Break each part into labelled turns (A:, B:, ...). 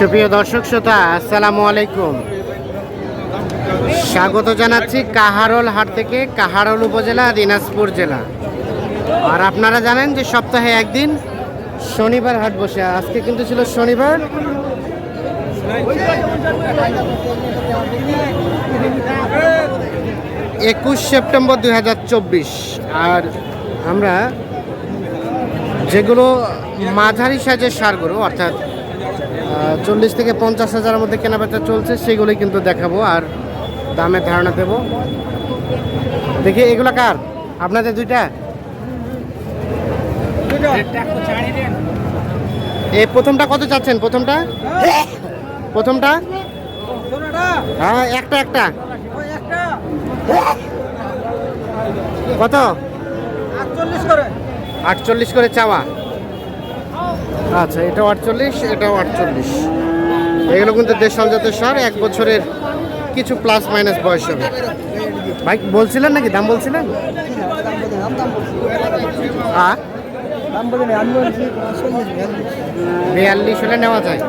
A: সুপ্রিয় দর্শক শ্রোতা, আসসালামু আলাইকুম। স্বাগত জানাচ্ছি কাহারোল হাট থেকে, কাহারোল উপজেলা, দিনাজপুর জেলা। আর আপনারা জানেন যে সপ্তাহে একদিন শনিবার হাট বসে, আজকে কিন্তু ছিল শনিবার। একুশ সেপ্টেম্বর দু হাজার চব্বিশ। আর আমরা যেগুলো মাঝারি সাইজের সারগুলো, অর্থাৎ চল্লিশ থেকে পঞ্চাশ হাজারের মধ্যে কেনাবেচা চলছে, সেগুলোই কিন্তু দেখাবো আর দামের ধারণা দেবো। দেখি, এগুলো কার? আপনাদের দুইটা? এই প্রথমটা কত চাচ্ছেন? প্রথমটা? প্রথমটা? হ্যাঁ একটা একটা। কত? আটচল্লিশ করে চাওয়া। আচ্ছা এটাও আটচল্লিশ এটাও আটচল্লিশ। এগুলো কিন্তু দেশাল জাতের সার, এক বছরের কিছু প্লাস মাইনাস বয়স হবে। ভাই, বলছিলেন নাকি? দাম বলছিলেন? বিয়াল্লিশ হলে নেওয়া যায়।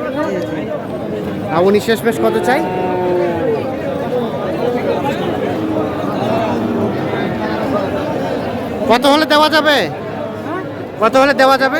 A: আর উনি শেষমেশ কত চাই? কত হলে দেওয়া যাবে? কত হলে দেওয়া যাবে?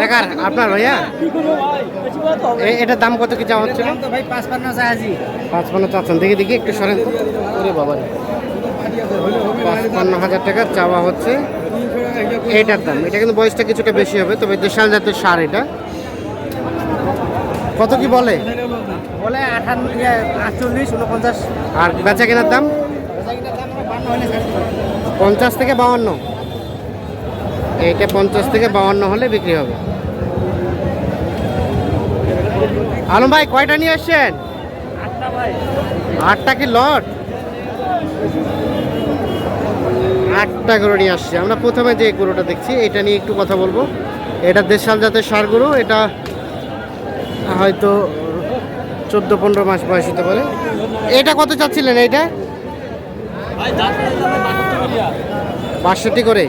A: এলাকার আপনার ভাইয়া? এটার দাম কত কি চাওয়া হচ্ছিল? পাঁচ পান্ন চাচ্ছেন। দেখি দেখি একটু সরেন। ওরে বাবা। পাঁচপান্ন হাজার টাকা চাওয়া হচ্ছে। এইটার দাম। এটা কিন্তু বয়সটা কিছুটা বেশি হবে তবে দেশাল জাতের সার এটা। কত কি বলে?
B: বলে আঠান্ন ইয়ে, আটচল্লিশ উনপঞ্চাশ
A: আর বেচা কেনার দাম? পঞ্চাশ থেকে বাউান্ন। এইটা পঞ্চাশ থেকে বাউান্ন হলে বিক্রি হবে। আলম ভাই, কয়টা নিয়ে আসছেন?
B: আটটা
A: কি লট? আটটা গরু নিয়ে আসছে। আমরা প্রথমে যে গরুটা দেখছি, এটা নিয়ে একটু কথা বলব। এটা দেশাল জাতের সার গরু, এটা হয়তো চোদ্দ পনেরো মাস বয়স হতে পারে। এটা কত চাচ্ছিলেন এইটা? বাষট্টি করে।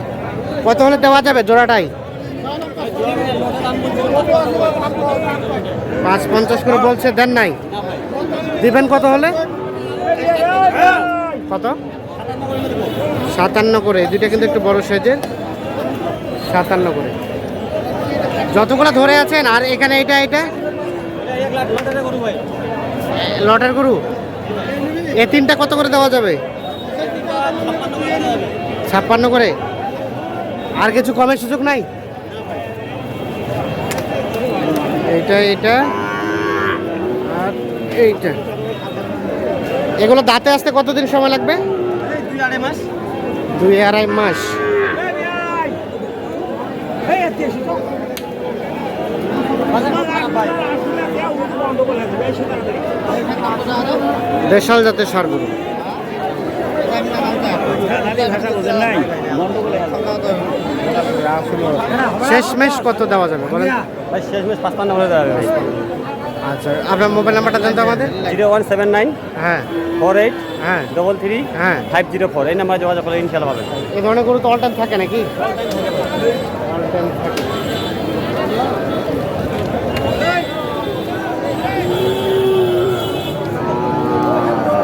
A: কত হলে দেওয়া যাবে জোড়াটাই? পাঁচ পঞ্চাশ করে বলছে, দেন নাই। দিবেন কত হলে? কত? সাতান্ন করে দুইটা কিন্তু একটু বড় সাইজের। সাতান্ন করে। যতগুলো ধরে আছেন, আর এখানে এটা এটা লটার গরু। এ তিনটা কত করে দেওয়া যাবে? ছাপ্পান্ন করে। আর কিছু কমের সুযোগ নাই? এইটা এইটা, আর এইটা। এগুলো দাঁতে আসতে কতদিন সময় লাগবে?
B: দুই আড়াই মাস।
A: দেশাল জাতের সারগুলো। শেষমেশ কত দেওয়া যাবে বলেন?
B: ভাই পাঁচপান্ন বলে দেওয়া যাবে।
A: আচ্ছা আপনার মোবাইল নাম্বারটা জানতো আমাদের?
B: জিরো ওয়ান সেভেন নাইন
A: হ্যাঁ।
B: ফোর এইট
A: হ্যাঁ।
B: ডবল থ্রি
A: হ্যাঁ।
B: Five zero four. এই নাম্বারে যোগাযোগ করলে ইনশাল্লাহ পাবেন।
A: এই ধরনের গরু তো অল টাইম থাকে নাকি? অল টাইম থাকে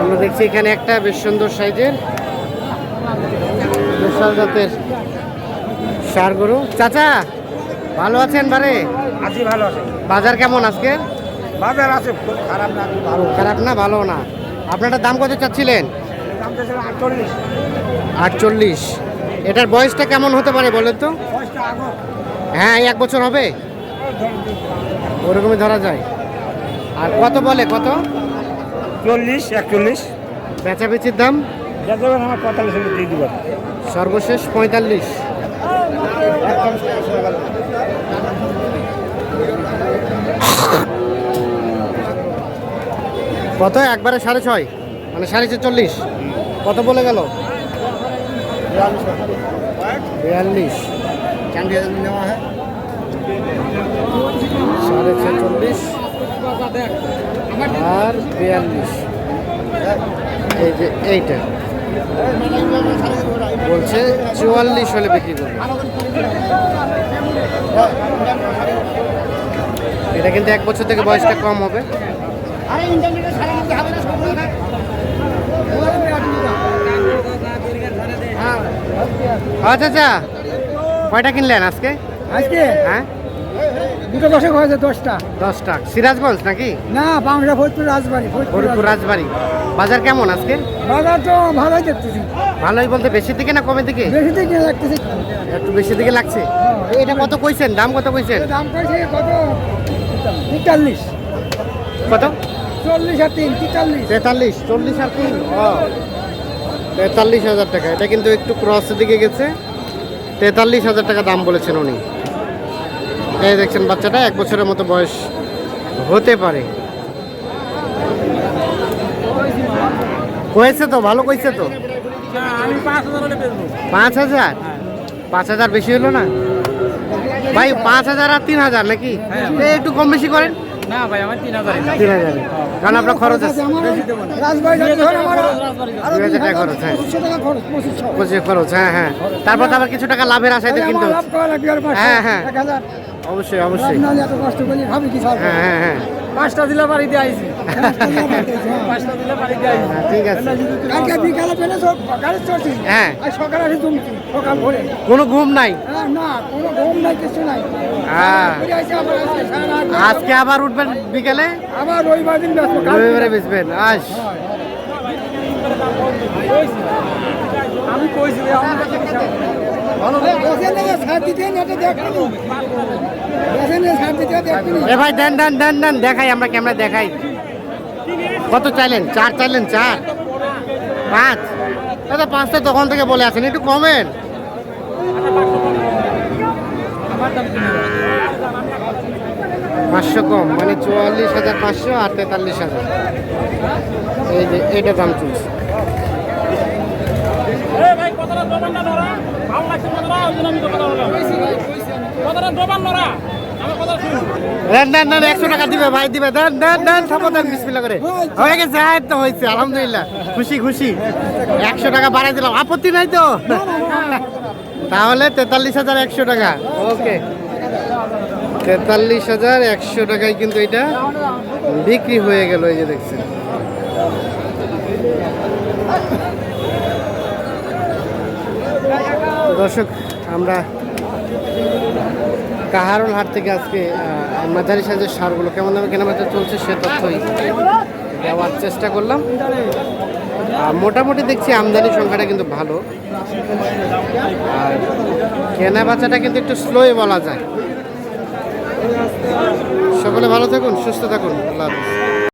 A: আমরা দেখছি এখানে একটা বেশ সুন্দর সাইজের বিশাল জাতের সার গরু। চাচা ভালো আছেন বারে?
B: আছি ভালো আছে।
A: বাজার কেমন আজকে?
B: বাজার আছে খারাপ না ভালো।
A: খারাপ না ভালো না। আপনারটা দাম কত চাচ্ছিলেন?
B: আটচল্লিশ।
A: আটচল্লিশ। এটার বয়সটা কেমন হতে পারে বলেন তো? হ্যাঁ এক বছর হবে? ওরকমই ধরা যায়। আর কত বলে কত?
B: চল্লিশ একচল্লিশ।
A: বেচাবেচির দাম?
B: পঁয়তাল্লিশ দিয়ে দিব।
A: সর্বশেষ পঁয়তাল্লিশ। কত? একবারে সাড়ে ছয়। মানে সাড়ে চল্লিশ। কত বলে গেল? বিয়াল্লিশ। সাড়ে ছেচল্লিশ আর বিয়াল্লিশ। এই যে এইটা। বলছে চুয়াল্লিশ হলে বিক্রি করবে। এটা কিন্তু এক বছর থেকে বয়সটা কম হবে। আচ্ছা আচ্ছা। কয়টা কিনলেন আজকে?
B: আজকে?
A: হ্যাঁ?
B: দুটো দশক হয়েছে দশটা।
A: দশটা। সিরাজগঞ্জ নাকি?
B: না বাংলা ফরিদপুর রাজবাড়ি
A: ফরিদপুর রাজবাড়ি। বাজার কেমন আজকে?
B: বাজার তো ভালোই দেখতেছি।
A: ভালোই বলতে বেশির দিকে না কমের দিকে?
B: বেশি দিকে লাগতেছি।
A: একটু বেশি দিকে লাগছে? এটা কত কইছেন? দাম কত কইছেন?
B: দাম কইছে কত? তেতাল্লিশ।
A: কত?
B: চল্লিশ আর তিন তেতাল্লিশ।
A: তেতাল্লিশ চল্লিশ আর তিন? তেতাল্লিশ হাজার টাকা। এটা কিন্তু একটু ক্রসের দিকে গেছে। তেতাল্লিশ হাজার টাকা দাম বলেছেন উনি। এই দেখছেন বাচ্চাটা এক বছরের মতো বয়স হতে পারে। কয়েছে তো ভালো কইছে তো?
B: পাঁচ হাজার?
A: পাঁচ হাজার বেশি হলো না? ভাই পাঁচ হাজার আর তিন হাজার নাকি? এ, একটু কম বেশি করেন।
B: না ভাই আমার তিন হাজার
A: তিন হাজার কারণ আপনার খরচ আছে। দুই হাজার টাকা খরচ হ্যাঁ।
B: খরচ
A: পঁচিশ খরচ হ্যাঁ হ্যাঁ। তারপর আবার কিছু টাকা লাভের আশাতে কিন্তু হ্যাঁ, হ্যাঁ। অবশ্যই অবশ্যই।
B: না এত কষ্ট করি ভাবি কি
A: হ্যাঁ হ্যাঁ হ্যাঁ।
B: পাঁচটা দিলে বাড়িতে আইছি। পাঁচটা দিলে বাড়িতে আইছি
A: হ্যাঁ, ঠিক আছে।
B: কালকে বিকালে পেলে সব গাড়ি চড়ছি।
A: হ্যাঁ।
B: আর সকালে আসি জমছি সকাল ভোরে।
A: কোনো ঘুম নাই?
B: হ্যাঁ, না কোনো ঘুম নাই কিছু নাই।
A: হ্যাঁ।
B: আবার আইসি, সারা রাত
A: আজকে আবার উঠবেন বিকেলে?
B: আবার রবিবার দিন
A: রবিবারে বেচবেন আস।
B: আমি কইছি
A: ভাই, দেন দেন দেন দেন, দেখাই, আমরা ক্যামেরা দেখাই। কত চাইলেন? চার চাইলেন, চার। পাঁচ। দাদা, পাঁচটা তখন থেকে বলে আছেন একটু কমেন। পাঁচশো কম মানে চুয়াল্লিশ হাজার পাঁচশো আর তেতাল্লিশ হাজার। এই যে এটা দাম চলছে। দেন দেন দেন, একশো টাকা দিবে, ভাই দিবে। দেন বিসমিল্লা করে। হয়ে তো হয়েছে, আলহামদুলিল্লাহ। খুশি খুশি। একশো টাকা বাড়াই আপত্তি নাই তো? তাহলে তেতাল্লিশ হাজার একশো টাকা। ওকে। তেতাল্লিশ হাজার একশো টাকায় কিন্তু এটা বিক্রি হয়ে গেল, এই যে দেখছেন তো দর্শক, আমরা কাহারুল হাট থেকে আজকে মাঝারি সাইজের সারগুলো কেমন দামে কেনাবেচা চলছে সে তথ্যই দেওয়ার চেষ্টা করলাম। মোটামুটি দেখছি আমদানি সংখ্যাটা কিন্তু ভালো। আর কেনা বেচাটা কিন্তু একটু স্লোই বলা যায়। সকলে ভালো থাকুন, সুস্থ থাকুন, আল্লাহ হাফিজ।